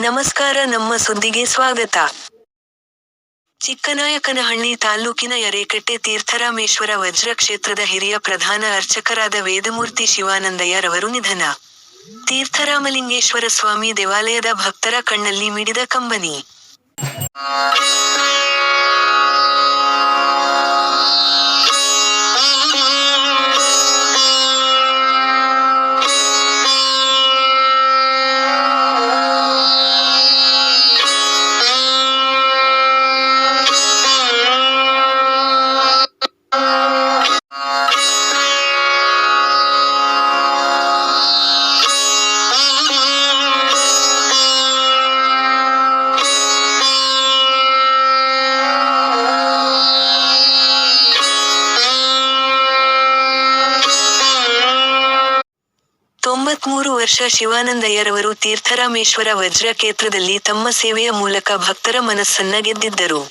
ನಮಸ್ಕಾರ, ನಮ್ಮ ಸುದ್ದಿಗೆ ಸ್ವಾಗತ. ಚಿಕ್ಕನಾಯಕನಹಳ್ಳಿ ತಾಲ್ಲೂಕಿನ ಯರೇಕಟ್ಟೆ ತೀರ್ಥರಾಮೇಶ್ವರ ವಜ್ರ ಕ್ಷೇತ್ರದ ಹಿರಿಯ ಪ್ರಧಾನ ಅರ್ಚಕರಾದ ವೇದಮೂರ್ತಿ ಶಿವಾನಂದಯ್ಯರವರು ನಿಧನ. ತೀರ್ಥರಾಮಲಿಂಗೇಶ್ವರ ಸ್ವಾಮಿ ದೇವಾಲಯದ ಭಕ್ತರ ಕಣ್ಣಲ್ಲಿ ಮಿಡಿದ ಕಂಬನಿ. ವರ್ಷ ಶಿವಾನಂದಯ್ಯರವರು ತೀರ್ಥರಾಮೇಶ್ವರ ವಜ್ರ ಕ್ಷೇತ್ರದಲ್ಲಿ ತಮ್ಮ ಸೇವೆಯ ಮೂಲಕ ಭಕ್ತರ ಮನಸ್ಸನ್ನ ಗೆದ್ದಿದ್ದರು.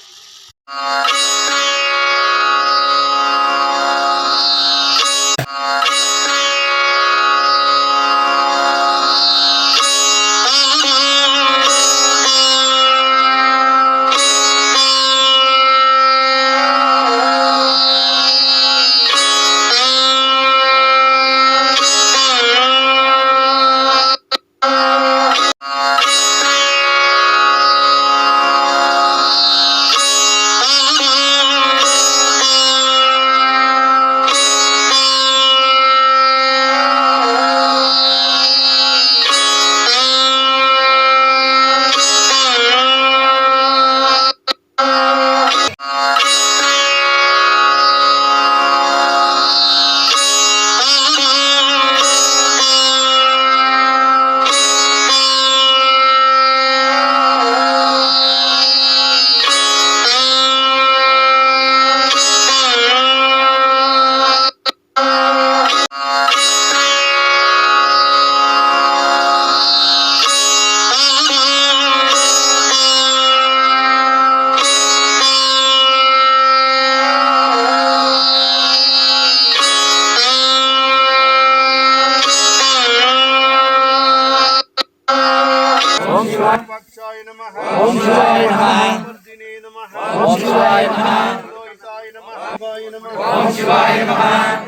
ವರ್ಧಿನೇ ನಮಃ ಓಂ ಶಿವಾಯ ನಮಃ ಲೋಹಿತಾಯ ನಮಃ ಶಿವಾಯ ನಮಃ ಓಂ ಶಿವಾಯ ನಮಃ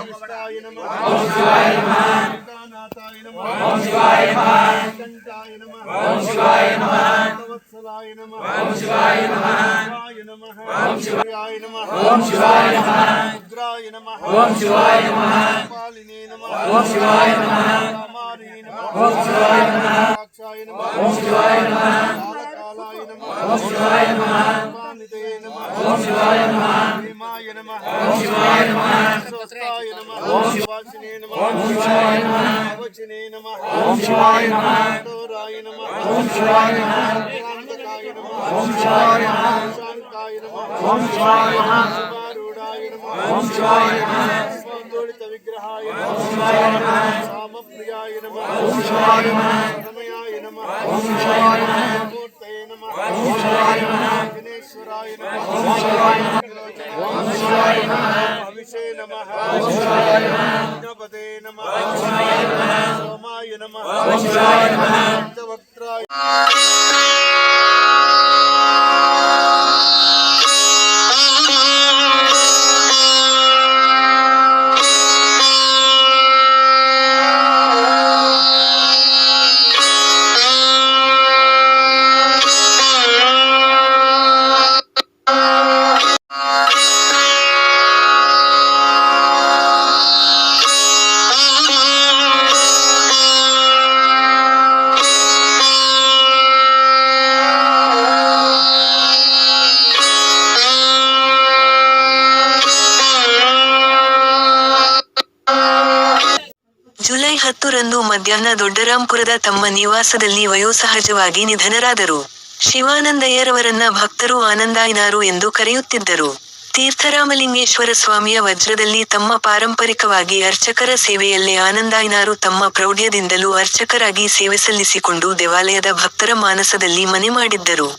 ಶಿಷ್ಟಾಯ ನಮಃ ಓಂ ಶಿವಾಯ ನಮಃ ಗಣನಾಥಾಯ ನಮಃ ಓಂ ಶಿವಾಯ ನಮಃ ಕಂಠಾಯ ನಮಃ ಓಂ ಶಿವಾಯ ನಮಃ ವತ್ಸಲಾಯ ನಮಃ ಓಂ ಶಿವಾಯ ನಮಃ ಶಿವಾಯ ನಮಃ ಓಂ ಶಿವಾಯ ನಮಃ ಓಂ ಶಿವಾಯ ನಮಃ ರುದ್ರಾಯ ನಮಃ ಓಂ ಶಿವಾಯ ನಮಃ ಪಾಲಿನೇ ನಮಃ ಓಂ ಶಿವಾಯ ನಮಃ ಓಂ ಶಿವಾಯ ನಮಃ ಭೀಮಾಯ ನಮಃ ಓಂ ಶಿವಾಯ ನಮಃ ಸ್ವಸ್ಥಾಯ ನಮಃ ಓಂ ಶಿವಾಚಿನೇ ನಮಃ ಓಂ ಶಿವಾಯ ನಮಃ ಅವಚಿನೇ ನಮಃ ಓಂ ಶಿವಾಯ ನಮಃ ಕಠೋರಾಯ ನಮಃ ಓಂ ಶಿವಾಯ ನಮಃ ಕಾಂತಕಾಯ ನಮಃ ಓಂ ಶಿವಾಯ ನಮಃ ಶಾಂತಾಯ ನಮಃ ಓಂ ಶಿವಾಯ ನಮಃ ಶಿವಾರೂಢಾಯ ನಮಃ ಓಂ ಶಿವಾಯ ನಮಃ ಸ್ವಂದೋಳಿತ ವಿಗ್ರಹಾಯ ಓಂ ನಮಃ ಶಿವಾಯ ನಮಃ ಸಾಮಪ್ರಿಯಾಯ ನಮಃ ಓಂ ಶಿವಾಯ ನಮಃ ರಮಯಾಯ ನಮಃ ಓಂ ಶಿವಾಯ ನಮಃ ಮೂರ್ತಯೇ ನಮಃ ಓಂ ಶಿವಾಯ ನಮಃ ದಿನೇಶ್ವರಾಯ ನಮಃ ಓಂ ಶಿವಾಯ ನಮಃ ಓಂ ಶಿವಾಯ ನಮಃ ಜುಲೈ ಹತ್ತರಂದು ಮಧ್ಯಾಹ್ನ ದೊಡ್ಡರಾಂಪುರದ ತಮ್ಮ ನಿವಾಸದಲ್ಲಿ ವಯೋಸಹಜವಾಗಿ ನಿಧನರಾದರು. ಶಿವಾನಂದಯ್ಯರವರನ್ನ ಭಕ್ತರು ಆನಂದಾಯಿನಾರು ಎಂದು ಕರೆಯುತ್ತಿದ್ದರು. ತೀರ್ಥರಾಮಲಿಂಗೇಶ್ವರ ಸ್ವಾಮಿಯ ವಜ್ರದಲ್ಲಿ ತಮ್ಮ ಪಾರಂಪರಿಕವಾಗಿ ಅರ್ಚಕರ ಸೇವೆಯಲ್ಲೇ ಆನಂದಾಯಿನಾರು ತಮ್ಮ ಪ್ರೌಢ್ಯದಿಂದಲೂ ಅರ್ಚಕರಾಗಿ ಸೇವೆ ಸಲ್ಲಿಸಿಕೊಂಡು ದೇವಾಲಯದ ಭಕ್ತರ ಮಾನಸದಲ್ಲಿ ಮನೆ ಮಾಡಿದ್ದರು.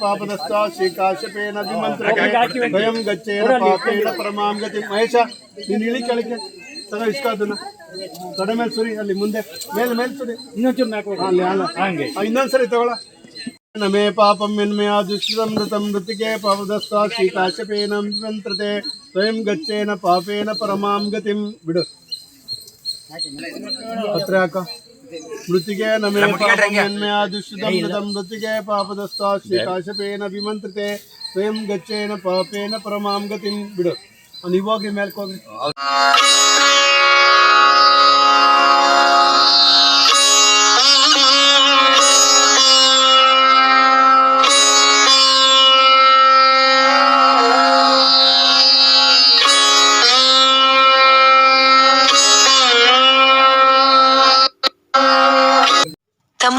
ಪಾಪದಸ್ತ ಗಚ್ಚೇನ ಪಾಪೇನ ಪರಮಾಂ ಗತಿ. ಮಹೇಶ ನೀನು ಇಳಿ ಕೆಳಗೆ ತಗೋ ಇಸ್ಕೋ ಅದನ್ನ. ತೊಡೆ ಮೇಲೆ ಸುರಿ ಅಲ್ಲಿ ಮುಂದೆ. ಮೇಲೆ ಮೇಲೆ ಸುರಿ. ಇನ್ನೊಂಚೂರು ಅಲ್ಲಿ ಅಲ್ಲ. ಹಂಗೆ. ಆ, ಇನ್ನೊಂದ್ಸರಿ ತಗೊಳ ನಮೇ ಪಾಪಂ ದುಷ್ಟಿತಂ ನೃತಂ ಮೃತಿಗೆ ಪಾಪದಸ್ತ ಶ್ರೀಕಾಶ್ಯಪೇನ ವಿಮಂತ್ರತೆ ಸ್ವಯಂ ಗಚ್ಚೇನ ಪಾಪೇನ ಪರಮಾಂ ಗತಿಂ. ಬಿಡು. ಪತ್ರ ಹಾಕ. ಮೃತಿಗೆ ನಮೇ ಪಾಪಮನ್ಮಯ ದುಷ್ಟಿತಂ ನೃತಂ ಮೃತಿಗೆ ಪಾಪದಸ್ತ ಶ್ರೀಕಾಶಪೇನ ವಿಮಂತ್ರತೆ ಸ್ವಯಂ ಗಚ್ಚೇನ ಪಾಪೇನ ಪರಮಾಂ ಗತಿಂ ಬಿಡು. ನೀವು ಹೋಗ್ರಿ.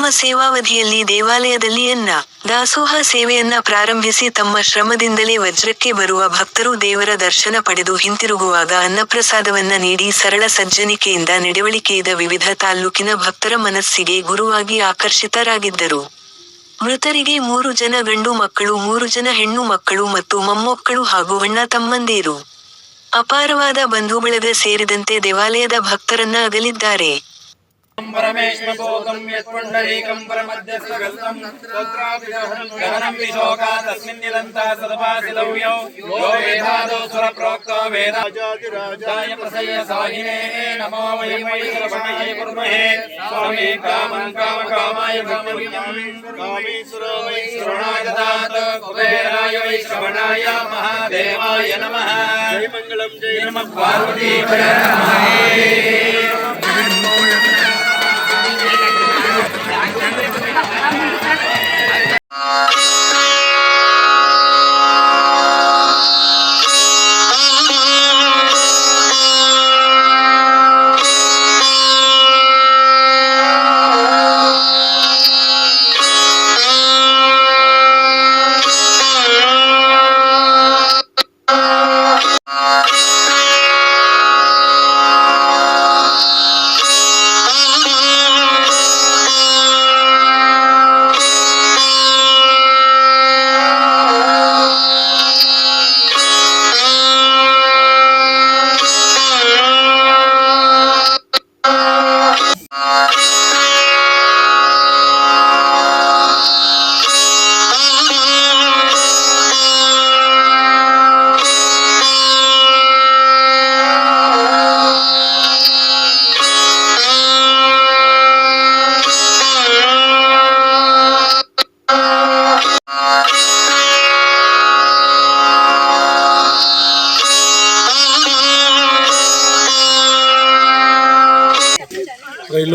ಸೇವಾವಧಿಯಲ್ಲಿ ದೇವಾಲಯದಲ್ಲಿ ಅನ್ನ ದಾಸೋಹ ಸೇವೆಯನ್ನ ಪ್ರಾರಂಭಿಸಿ ತಮ್ಮ ಶ್ರಮದಿಂದಲೇ ವಜ್ರಕ್ಕೆ ಬರುವ ಭಕ್ತರು ದೇವರ ದರ್ಶನ ಪಡೆದು ಹಿಂತಿರುಗುವಾಗ ಅನ್ನಪ್ರಸಾದವನ್ನ ನೀಡಿ ಸರಳ ಸಜ್ಜನಿಕೆಯಿಂದ ನಡವಳಿಕೆಯಿದ ವಿವಿಧ ತಾಲ್ಲೂಕಿನ ಭಕ್ತರ ಮನಸ್ಸಿಗೆ ಗುರುವಾಗಿ ಆಕರ್ಷಿತರಾಗಿದ್ದರು. ಮೃತರಿಗೆ ಮೂರು ಜನ ಗಂಡು ಮಕ್ಕಳು, ಮೂರು ಜನ ಹೆಣ್ಣು ಮಕ್ಕಳು ಮತ್ತು ಮೊಮ್ಮಕ್ಕಳು ಹಾಗೂ ಅಣ್ಣ ತಮ್ಮಂದಿರು. ಅಪಾರವಾದ ಬಂಧುಬಳಗ ಸೇರಿದಂತೆ ದೇವಾಲಯದ ಭಕ್ತರನ್ನ ಅಗಲಿದ್ದಾರೆ. परमेश्वरबोधं यत्पुण्डरीकं परमध्यस्थगल्तं गगनं विशोका तस्मिन् निरन्ता सदपासिलव्यो यो वेदादौ सुरप्रोक्तो वेदा राजाधिराजाय प्रसय साहिने नमो वै वै सर्वमये कुर्महे स्वामी कामं कामकामाय कामविज्ञं कामेश्वर वै श्रवणागतात् कुबेराय वै श्रवणाय महादेवाय नमः जय मंगलम जय नमः पार्वती Música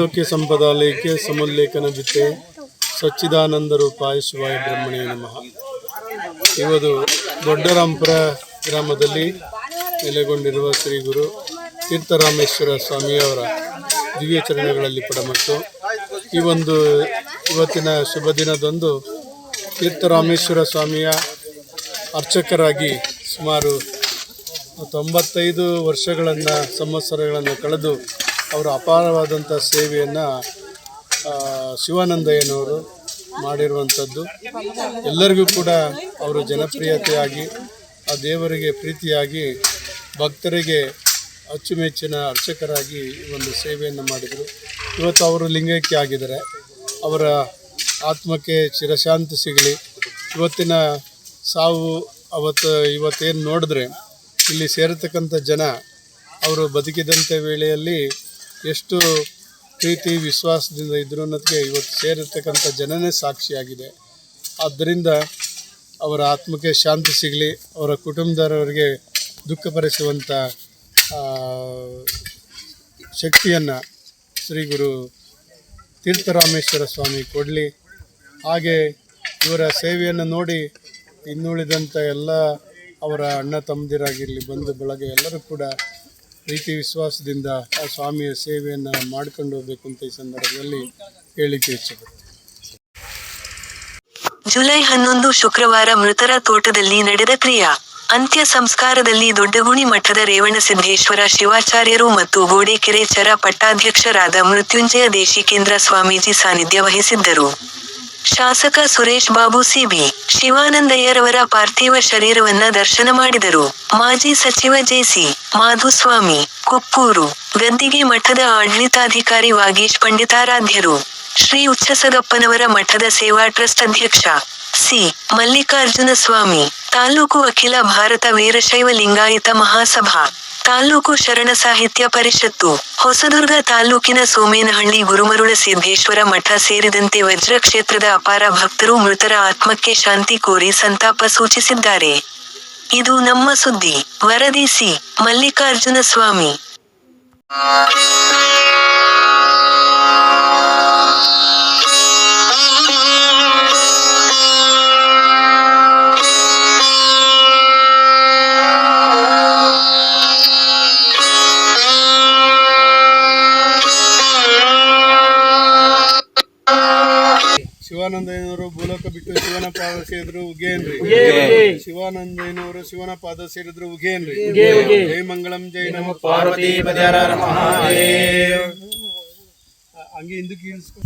ತ್ರೈಲೋಕ್ಯ ಸಂಪದಾಲಯಕ್ಕೆ ಸಮುಲ್ಲೇಖನ ಬಿತ್ತೆ ಸಚ್ಚಿದಾನಂದ ರೂಪಾಯ ಶಿವಾಯ ಬ್ರಹ್ಮಣೇ ನಮಃ. ಇವತ್ತು ದೊಡ್ಡರಾಂಪುರ ಗ್ರಾಮದಲ್ಲಿ ನೆಲೆಗೊಂಡಿರುವ ಶ್ರೀ ಗುರು ತೀರ್ಥರಾಮೇಶ್ವರ ಸ್ವಾಮಿಯವರ ದಿವ್ಯ ಚರಣಗಳಲ್ಲಿ ಪಡಮಟ್ಟು. ಈ ಒಂದು ಇವತ್ತಿನ ಶುಭ ದಿನದಂದು ತೀರ್ಥರಾಮೇಶ್ವರ ಸ್ವಾಮಿಯ ಅರ್ಚಕರಾಗಿ ಸುಮಾರು ತೊಂಬತ್ತೈದು ವರ್ಷಗಳನ್ನು, ಸಂವತ್ಸರಗಳನ್ನು ಕಳೆದು ಅವರ ಅಪಾರವಾದಂಥ ಸೇವೆಯನ್ನು ಶಿವಾನಂದಯ್ಯನವರು ಮಾಡಿರುವಂಥದ್ದು. ಎಲ್ಲರಿಗೂ ಕೂಡ ಅವರು ಜನಪ್ರಿಯತೆಯಾಗಿ, ಆ ದೇವರಿಗೆ ಪ್ರೀತಿಯಾಗಿ, ಭಕ್ತರಿಗೆ ಅಚ್ಚುಮೆಚ್ಚಿನ ಅರ್ಚಕರಾಗಿ ಒಂದು ಸೇವೆಯನ್ನು ಮಾಡಿದರು. ಇವತ್ತು ಅವರು ಲಿಂಗೈಕ್ಯ ಆಗಿದ್ದಾರೆ. ಅವರ ಆತ್ಮಕ್ಕೆ ಚಿರಶಾಂತಿ ಸಿಗಲಿ. ಇವತ್ತಿನ ಸಾವು, ಅವತ್ತು, ಇವತ್ತೇನು ನೋಡಿದ್ರೆ, ಇಲ್ಲಿ ಸೇರತಕ್ಕಂಥ ಜನ, ಅವರು ಬದುಕಿದಂಥ ವೇಳೆಯಲ್ಲಿ ಎಷ್ಟು ಪ್ರೀತಿ, ವಿಶ್ವಾಸದಿಂದ ಇದ್ರು ಅನ್ನೋದಕ್ಕೆ ಇವತ್ತು ಸೇರಿರ್ತಕ್ಕಂಥ ಜನನೇ ಸಾಕ್ಷಿಯಾಗಿದೆ. ಆದ್ದರಿಂದ ಅವರ ಆತ್ಮಕ್ಕೆ ಶಾಂತಿ ಸಿಗಲಿ, ಅವರ ಕುಟುಂಬದವರಿಗೆ ದುಃಖಪಡಿಸುವಂಥ ಶಕ್ತಿಯನ್ನು ಶ್ರೀ ಗುರು ತೀರ್ಥರಾಮೇಶ್ವರ ಸ್ವಾಮಿ ಕೊಡಲಿ. ಹಾಗೆ ಇವರ ಸೇವೆಯನ್ನು ನೋಡಿ ಇನ್ನುಳಿದಂಥ ಎಲ್ಲ ಅವರ ಅಣ್ಣ, ತಮ್ಮದಿರಾಗಿರಲಿ, ಬಂಧು ಬೆಳಗ್ಗೆ ಎಲ್ಲರೂ ಕೂಡ ಪ್ರೀತಿ ವಿಶ್ವಾಸದಿಂದ ಆ ಸ್ವಾಮಿಯ ಸೇವೆಯನ್ನು ಮಾಡ್ಕೊಂಡು ಹೋಗಬೇಕು ಅಂತ ಈ ಸಂದರ್ಭದಲ್ಲಿ ಹೇಳಿಕೆ ಇಚ್ಛೆ ಜುಲೈ ಹನ್ನೊಂದು ಶುಕ್ರವಾರ ಮೃತರ ತೋಟದಲ್ಲಿ ನಡೆದ ಕ್ರಿಯಾ. ಅಂತ್ಯ ಸಂಸ್ಕಾರದಲ್ಲಿ ದೊಡ್ಡಗುಣಿ ಮಠದ ರೇವಣಸಿದ್ದೇಶ್ವರ ಶಿವಾಚಾರ್ಯರು ಮತ್ತು ಗೋಡೆಕೆರೆ ಚರ ಪಟ್ಟಾಧ್ಯಕ್ಷರಾದ ಮೃತ್ಯುಂಜಯ ದೇಶಿಕೇಂದ್ರ ಸ್ವಾಮೀಜಿ ಸಾನ್ನಿಧ್ಯ ವಹಿಸಿದ್ದರು. ಶಾಸಕ ಸುರೇಶ್ ಬಾಬು ಸಿಬಿ ಶಿವಾನಂದಯ್ಯರವರ ಪಾರ್ಥಿವ ಶರೀರವನ್ನ ದರ್ಶನ ಮಾಡಿದರು. ಮಾಜಿ ಸಚಿವ ಜೆಸಿ ಮಾಧುಸ್ವಾಮಿ ಕುಪ್ಪೂರು ಗದ್ದಿಗೆ ಮಠದ ಆಡಳಿತಾಧಿಕಾರಿ ವಾಗೀಶ್ ಪಂಡಿತಾರಾಧ್ಯರು, ಶ್ರೀ ಉಚ್ಚಸಗಪ್ಪನವರ ಮಠದ ಸೇವಾ ಟ್ರಸ್ಟ್ ಅಧ್ಯಕ್ಷ ಸಿ. ಮಲ್ಲಿಕಾರ್ಜುನ ಸ್ವಾಮಿ, ತಾಲೂಕು ಅಖಿಲ ಭಾರತ ವೀರಶೈವ ಲಿಂಗಾಯತ ಮಹಾಸಭಾ ತಾಲೂಕು ಶರಣ ಸಾಹಿತ್ಯ ಪರಿಷತ್ತು ಹೊಸದುರ್ಗ ತಾಲೂಕಿನ ಸೋಮೇನಹಳ್ಳಿ ಗುರುಮರುಳ ಸಿದ್ದೇಶ್ವರ ಮಠ ಸೇರಿದಂತೆ ವಜ್ರ ಕ್ಷೇತ್ರದ ಅಪಾರ ಭಕ್ತರು ಮೃತರ ಆತ್ಮಕ್ಕೆ ಶಾಂತಿ ಕೋರಿ ಸಂತಾಪ ಸೂಚಿಸಿದ್ದಾರೆ. ಇದು ನಮ್ಮ ಸುದ್ದಿ. ವರದಿ ಸಿ. ಮಲ್ಲಿಕಾರ್ಜುನ ಸ್ವಾಮಿ. ಶಿವಾನಂದಯ್ಯನವರು ಭೂಲೋಕ ಬಿಟ್ಟು ಶಿವನ ಪಾದ ಸೇರಿದ್ರು ಉಗೇನ್ರಿ. ಶಿವಾನಂದಯ್ಯನವರು ಶಿವನ ಪಾದ ಸೇರಿದ್ರು ಉಗೇನ್ರಿ. ಜೈ ಮಂಗಳಂ ಜೈ ನಮ. ಪಾರ್ವತಿ ಹಂಗೆ ಹಿಂದಕ್ಕೆ ಇಳಿಸ್ಕೊ